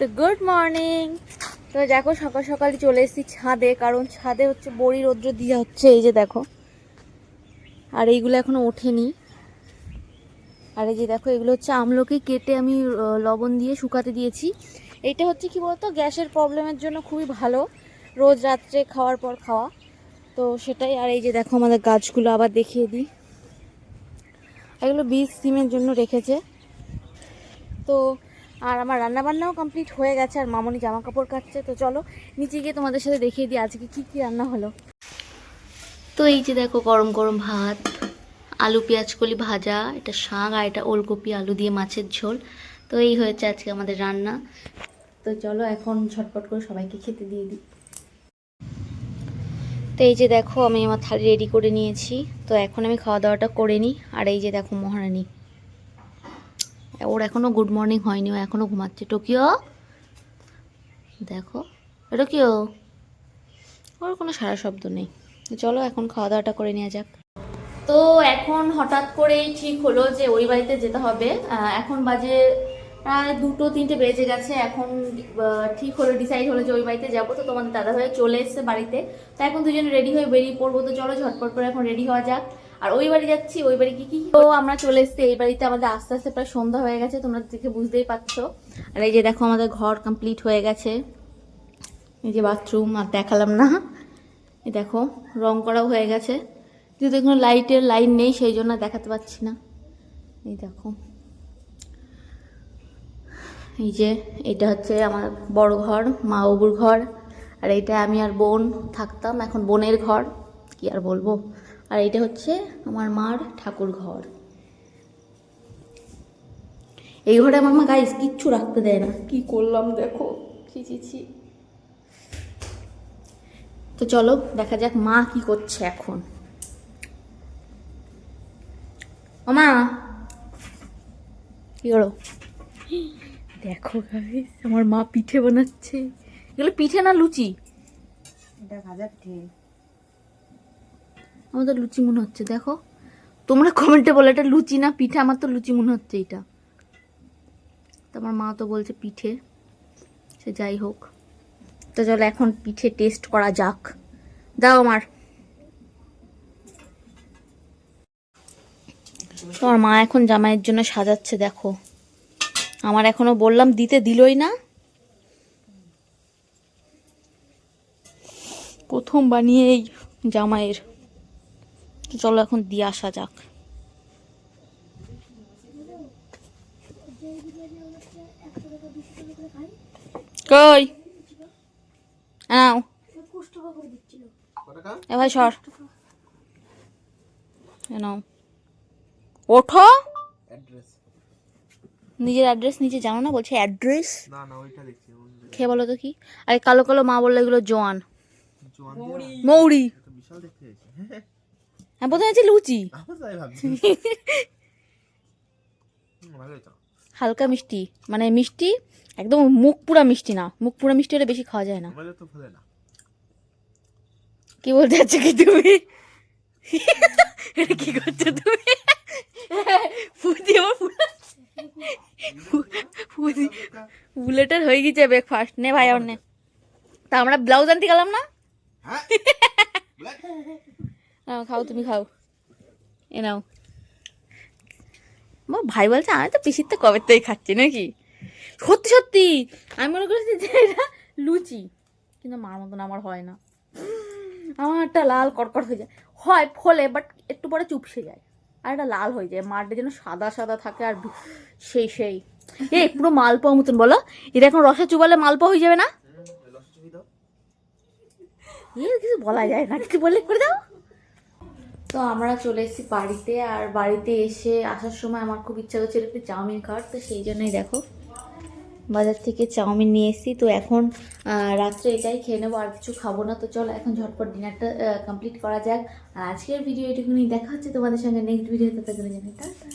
তো good morning. তো দেখো, সকাল সকালই চলে এসেছি ছাদে, কারণ ছাদে হচ্ছে বড়ি, রৌদ্র দিয়ে হচ্ছে, এই যে দেখো। আর এইগুলো এখনও ওঠেনি। আর এই যে দেখো, এগুলো হচ্ছে আমলকি কেটে আমি লবণ দিয়ে শুকাতে দিয়েছি। এইটা হচ্ছে কি বলতো, গ্যাসের প্রবলেমের জন্য খুবই ভালো, রোজ রাত্রে খাওয়ার পর খাওয়া। তো সেটাই, আর এই যে দেখো, আমাদের গাছগুলো আবার দেখিয়ে দিই। এগুলো বীজ সিমের জন্য রেখেছে। তো আর আমার রান্নাবান্নাও কমপ্লিট হয়ে গেছে, আর মামনি জামা কাপড় কাটছে। তো চলো, নিচে গিয়ে তোমাদের সাথে দেখিয়ে দিই আজকে কি কি রান্না হলো। তো এই যে দেখো, গরম গরম ভাত, আলু পেঁয়াজ কলি ভাজা, এটা শাক আর এটা ওলকপি, আলু দিয়ে মাছের ঝোল। তো এই হয়েছে আজকে আমাদের রান্না। তো চলো, এখন ঝটপট করে সবাইকে খেতে দিয়ে দিই। তো এই যে দেখো, আমি আমার থালি রেডি করে নিয়েছি। তো এখন আমি খাওয়া দাওয়াটা করে নিই। আর এই যে দেখো মহারানী। ওর এখনও গুড মর্নিং হয়নি, ও এখনও ঘুমাচ্ছে। টোকিও? দেখো। টোকিও? ওর কোনো সারা শব্দ নেই। চলো এখন খাওয়া দাওয়াটা করে নেওয়া যাক। তো এখন হঠাৎ করেই ঠিক হলো যে ওই বাড়িতে যেতে হবে। এখন বাজে প্রায় দুটো, তিনটে বেজে গেছে। এখন ঠিক হলো ডিসাইড হলো যে ওই বাড়িতে যাব। তো তোমাদের দাদা ভাই চলে এসছে বাড়িতে। তো এখন দুজনে রেডি হয়ে বেরিয়ে পড়ব। তো চলো ঝটপট করে এখন রেডি হওয়া যাক। আর ওই বাড়ি যাচ্ছি, ওই বাড়ি কি কি তো আমরা চলে এসেছি, এই বাড়িতে আমাদের আস্তে আস্তে প্রায় সন্ধ্যা হয়ে গেছে, তোমরা দেখে বুঝতেই পারছ। আর এই যে দেখো, আমাদের ঘর কমপ্লিট হয়ে গেছে। এই যে বাথরুম আর দেখালাম না। এই দেখো, রং করাও হয়ে গেছে। যেহেতু কোনো লাইটের লাইন নেই, সেই জন্য দেখাতে পাচ্ছি না। এই দেখো। এই যে, এটা হচ্ছে আমার বড় ঘর, মা বাবুর ঘর। আর এইটা আমি আর বোন থাকতাম, এখন বোনের ঘর। কি আর বলব? আর এটা হচ্ছে আমার মার ঠাকুর ঘর এই ঘরে আমার মা গাইস কিচ্ছু রাখতে দেয় না। কি করলাম দেখো? ছি ছি ছি। তো চলো দেখা যাক মা কি করছে এখন। ও মা! কি করো? দেখো গাইস আমার মা পিঠে বানাচ্ছে। এগুলো পিঠে না লুচি? এটা ভাজা পিঠে। আমাদের লুচি মনে হচ্ছে, দেখো। তোমরা কমেন্টে বলো, এটা লুচি না পিঠে? আমার তো লুচি মনে হচ্ছে এটা। তো আমার মা তো বলছে পিঠে। সে যাই হোক। তো চলো এখন পিঠে টেস্ট করা যাক। দাও আমার। তোমার মা এখন জামাইয়ের জন্য সাজাচ্ছে, দেখো। আমার এখনও বললাম দিতে দিলই না। প্রথম বানিয়ে এই জামাইয়ের। তো চলো এখন দিয়ে আসা যাক। কই? নাও এ ভাই সর। এ নাও। ওঠো। নিজের অ্যাড্রেস নিজে জানো না? বলছে অ্যাড্রেস না না ওইটা দেখছি খেয়ে বলো তো কি? আরে কালো কালো মা বলল এগুলো জোয়ান। মৌরি। বিশাল দেখতে হয়েছে। আমি প্রথমে আছি লুচি হালকা মিষ্টি। মানে মিষ্টি একদম মুখ পুরা মিষ্টি না। মুখ পুরা মিষ্টি হলে বেশি খাওয়া যায় না। কি বলতে চাচ্ছ কি তুমি? কি করছ তুমি? ফুদি আমার ফুদি বুলেটের হয়ে গেছে ব্রেকফাস্ট নে ভাই আমার নে। তা আমরা ব্লাউজ আনতে গেলাম না? হ্যাঁ। নাও, খাও তুমি খাও। এ নাও। আমার ভাই বলছে আমি তো পিসির তো কবে থেকে খাচ্ছি নাকি? সত্যি সত্যি। আমি মনে করেছি যে এটা লুচি কিন্তু মার মতন আমার হয় না। আমার একটা লাল কড়কড় হয়ে যায়। হয় ফলে বাট একটু পরে চুপসে যায়। আর এটা লাল হয়ে যায়। মারটা যেন সাদা সাদা থাকে আর সেই সেই। এ পুরো মালপোয়া মতন বলো। এটা এখন রসে চুবালে মালপোয়া হয়ে যাবে না? লসে চুবি দাও। এ কিছু বলা যায় না। কিছু বললে করে দাও। তো আমরা চলে এসেছি বাড়িতে আর বাড়িতে এসে আসার সময় আমার খুব ইচ্ছা করছিল একটু চাউমিন খাওয়ার, তো সেই জন্যই দেখো বাজার থেকে চাউমিন নিয়ে এসেছি। তো এখন রাত্রে এটাই খেয়ে নেব, আর কিছু খাব না। তো চলো এখন ঝটপট ডিনারটা কমপ্লিট করা যাক। আর আজকের ভিডিও এটুকুনি, দেখা হচ্ছে তোমাদের সঙ্গে নেক্সট ভিডিওতে তাদের জন্য, টাটা।